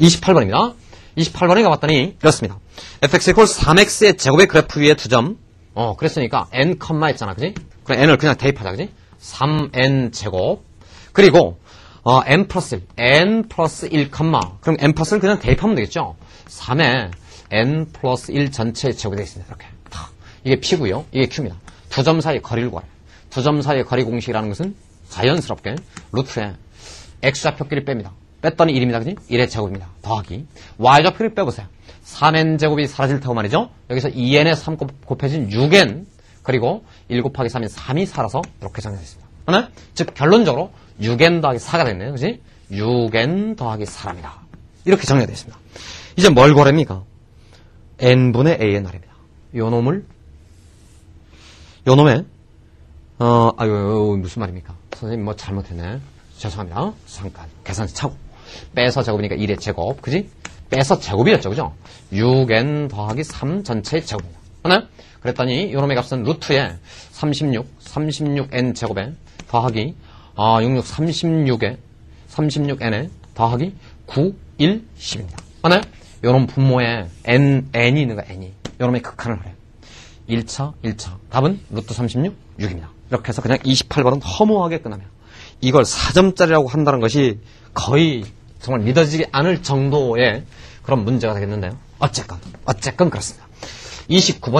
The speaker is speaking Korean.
28번입니다. 28번에 가봤더니 이렇습니다. fx equals 3x의 제곱의 그래프 위에 두 점. 어, 그랬으니까 n 했잖아. 그지? 그럼 n을 그냥 대입하자. 그지? 3n 제곱. 그리고 어, n 플러스 1, n 플러스 1 컴마. 그럼 n 플러스는 그냥 대입하면 되겠죠? 3에 n 플러스 1 전체의 제곱이 되겠습니다. 이렇게. 탁. 이게 P고요. 이게 Q입니다. 두 점 사이 거리를 구하래. 두 점 사이의 거리 공식이라는 것은 자연스럽게 루트에 x좌표끼리 뺍니다. 뺐더니 1입니다. 그지? 1의 제곱입니다. 더하기. y좌표를 빼보세요. 3n 제곱이 사라질 테고 말이죠. 여기서 2n에 3 곱- 곱해진 6n 그리고 1 곱하기 3인 3이 살아서 이렇게 정리됐습니다. 하나? 즉 결론적으로 6n 더하기 4가 됐네요. 그지? 6n 더하기 4랍니다. 이렇게 정리가 됐습니다. 이제 뭘 구하랍니까? n분의 a의 날입니다. 요 놈을 요 놈의 어, 아유, 무슨 말입니까? 선생님 뭐 잘못했네. 죄송합니다. 잠깐 계산기 차고 빼서 제곱이니까 1의 제곱, 그지? 빼서 제곱이었죠, 그죠? 6n 더하기 3 전체의 제곱입니다. 하나? 그랬더니 요놈의 값은 루트에 36, 36n 제곱에 더하기 아, 66, 36에 36n에 더하기 9, 1, 10입니다. 하나? 요놈 분모에 n, n이 있는 거야, n이. 요놈의 극한을 하래요. 1차, 1차. 답은 루트 36, 6입니다. 이렇게 해서 그냥 28번은 허무하게 끝납니다. 이걸 4점짜리라고 한다는 것이 거의 정말 믿어지지 않을 정도의 그런 문제가 되겠는데요. 어쨌건, 어쨌건 그렇습니다. 29번